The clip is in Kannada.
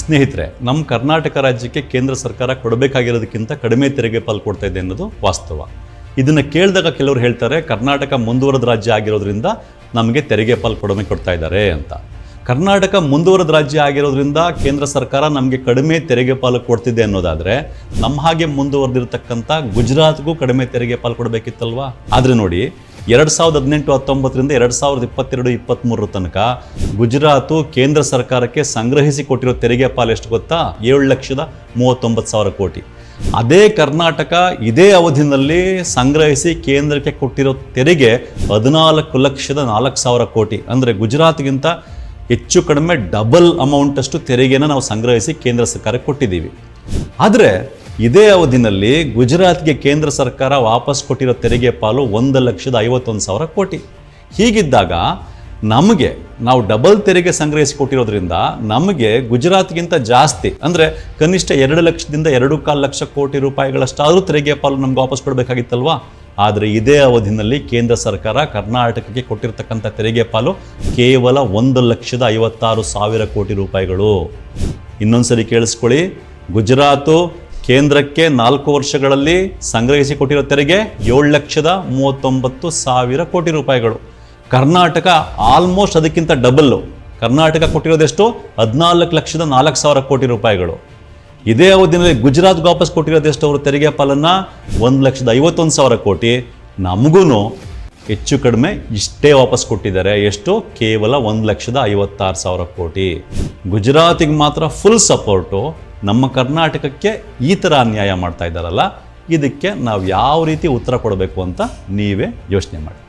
ಸ್ನೇಹಿತರೆ ನಮ್ಮ ಕರ್ನಾಟಕ ರಾಜ್ಯಕ್ಕೆ ಕೇಂದ್ರ ಸರ್ಕಾರ ಕೊಡಬೇಕಾಗಿರೋದಕ್ಕಿಂತ ಕಡಿಮೆ ತೆರಿಗೆ ಪಾಲು ಕೊಡ್ತಾ ಇದೆ ಅನ್ನೋದು ವಾಸ್ತವ. ಇದನ್ನು ಕೇಳಿದಾಗ ಕೆಲವರು ಹೇಳ್ತಾರೆ, ಕರ್ನಾಟಕ ಮುಂದುವರೆದ ರಾಜ್ಯ ಆಗಿರೋದ್ರಿಂದ ನಮಗೆ ತೆರಿಗೆ ಪಾಲ್ ಕಡಿಮೆ ಕೊಡ್ತಾ ಇದ್ದಾರೆ ಅಂತ. ಕರ್ನಾಟಕ ಮುಂದುವರೆದ ರಾಜ್ಯ ಆಗಿರೋದ್ರಿಂದ ಕೇಂದ್ರ ಸರ್ಕಾರ ನಮಗೆ ಕಡಿಮೆ ತೆರಿಗೆ ಪಾಲು ಕೊಡ್ತಿದೆ ಅನ್ನೋದಾದರೆ ನಮ್ಮ ಹಾಗೆ ಮುಂದುವರೆದಿರ್ತಕ್ಕಂಥ ಗುಜರಾತ್ಗೂ ಕಡಿಮೆ ತೆರಿಗೆ ಪಾಲು ಕೊಡಬೇಕಿತ್ತಲ್ವಾ? ಆದರೆ ನೋಡಿ ಎರಡು ಸಾವಿರದ ಹದಿನೆಂಟು ಹತ್ತೊಂಬತ್ತರಿಂದ ಎರಡು ಸಾವಿರದ ಇಪ್ಪತ್ತೆರಡು ಇಪ್ಪತ್ತ್ಮೂರರ ತನಕ ಗುಜರಾತು ಕೇಂದ್ರ ಸರ್ಕಾರಕ್ಕೆ ಸಂಗ್ರಹಿಸಿ ಕೊಟ್ಟಿರೋ ತೆರಿಗೆ ಪಾಲು ಎಷ್ಟು ಗೊತ್ತಾ? ಏಳು ಲಕ್ಷದ ಮೂವತ್ತೊಂಬತ್ತು ಸಾವಿರ ಕೋಟಿ. ಅದೇ ಕರ್ನಾಟಕ ಇದೇ ಅವಧಿನಲ್ಲಿ ಸಂಗ್ರಹಿಸಿ ಕೇಂದ್ರಕ್ಕೆ ಕೊಟ್ಟಿರೋ ತೆರಿಗೆ ಹದಿನಾಲ್ಕು ಲಕ್ಷದ ನಾಲ್ಕು ಸಾವಿರ ಕೋಟಿ. ಅಂದರೆ ಗುಜರಾತ್ಗಿಂತ ಹೆಚ್ಚು ಕಡಿಮೆ ಡಬಲ್ ಅಮೌಂಟಷ್ಟು ತೆರಿಗೆನ ನಾವು ಸಂಗ್ರಹಿಸಿ ಕೇಂದ್ರ ಸರ್ಕಾರಕ್ಕೆ ಕೊಟ್ಟಿದ್ದೀವಿ. ಆದರೆ ಇದೇ ಅವಧಿನಲ್ಲಿ ಗುಜರಾತ್ಗೆ ಕೇಂದ್ರ ಸರ್ಕಾರ ವಾಪಸ್ ಕೊಟ್ಟಿರೋ ತೆರಿಗೆ ಪಾಲು ಒಂದು ಲಕ್ಷದ ಐವತ್ತೊಂದು ಸಾವಿರ ಕೋಟಿ. ಹೀಗಿದ್ದಾಗ ನಮಗೆ ನಾವು ಡಬಲ್ ತೆರಿಗೆ ಸಂಗ್ರಹಿಸಿ ಕೊಟ್ಟಿರೋದ್ರಿಂದ ನಮಗೆ ಗುಜರಾತ್ಗಿಂತ ಜಾಸ್ತಿ, ಅಂದರೆ ಕನಿಷ್ಠ ಎರಡು ಲಕ್ಷದಿಂದ ಎರಡು ಕಾಲು ಲಕ್ಷ ಕೋಟಿ ರೂಪಾಯಿಗಳಷ್ಟಾದರೂ ತೆರಿಗೆ ಪಾಲು ನಮ್ಗೆ ವಾಪಸ್ ಕೊಡಬೇಕಾಗಿತ್ತಲ್ವಾ? ಆದರೆ ಇದೇ ಅವಧಿನಲ್ಲಿ ಕೇಂದ್ರ ಸರ್ಕಾರ ಕರ್ನಾಟಕಕ್ಕೆ ಕೊಟ್ಟಿರ್ತಕ್ಕಂಥ ತೆರಿಗೆ ಪಾಲು ಕೇವಲ ಒಂದು ಲಕ್ಷದ ಐವತ್ತಾರು ಸಾವಿರ ಕೋಟಿ ರೂಪಾಯಿಗಳು. ಇನ್ನೊಂದ್ಸರಿ ಕೇಳಿಸ್ಕೊಳ್ಳಿ, ಗುಜರಾತು ಕೇಂದ್ರಕ್ಕೆ ನಾಲ್ಕು ವರ್ಷಗಳಲ್ಲಿ ಸಂಗ್ರಹಿಸಿ ಕೊಟ್ಟಿರೋ ತೆರಿಗೆ ಏಳು ಲಕ್ಷದ ಮೂವತ್ತೊಂಬತ್ತು ಸಾವಿರ ಕೋಟಿ ರೂಪಾಯಿಗಳು. ಕರ್ನಾಟಕ ಆಲ್ಮೋಸ್ಟ್ ಅದಕ್ಕಿಂತ ಡಬಲ್ಲು ಕರ್ನಾಟಕ ಕೊಟ್ಟಿರೋದೆಷ್ಟು ಹದಿನಾಲ್ಕು ಲಕ್ಷದ ನಾಲ್ಕು ಸಾವಿರ ಕೋಟಿ ರೂಪಾಯಿಗಳು. ಇದೇ ಅವಧಿನಲ್ಲಿ ಗುಜರಾತ್ ವಾಪಸ್ ಕೊಟ್ಟಿರೋದೆಷ್ಟು ಅವರು ತೆರಿಗೆ ಪಾಲನ್ನ? ಒಂದು ಲಕ್ಷದ ಐವತ್ತೊಂದು ಸಾವಿರ ಕೋಟಿ. ನಮಗೂ ಹೆಚ್ಚು ಕಡಿಮೆ ಇಷ್ಟೇ ವಾಪಸ್ ಕೊಟ್ಟಿದ್ದಾರೆ. ಎಷ್ಟು? ಕೇವಲ ಒಂದು ಲಕ್ಷದ ಐವತ್ತಾರು ಸಾವಿರ ಕೋಟಿ. ಗುಜರಾತಿಗೆ ಮಾತ್ರ ಫುಲ್ ಸಪೋರ್ಟು ನಮ್ಮ ಕರ್ನಾಟಕಕ್ಕೆ ಈ ಥರ ಅನ್ಯಾಯ ಮಾಡ್ತಾ ಇದ್ದಾರಲ್ಲ, ಇದಕ್ಕೆ ನಾವು ಯಾವ ರೀತಿ ಉತ್ತರ ಕೊಡಬೇಕು ಅಂತ ನೀವೇ ಯೋಚನೆ ಮಾಡಿ.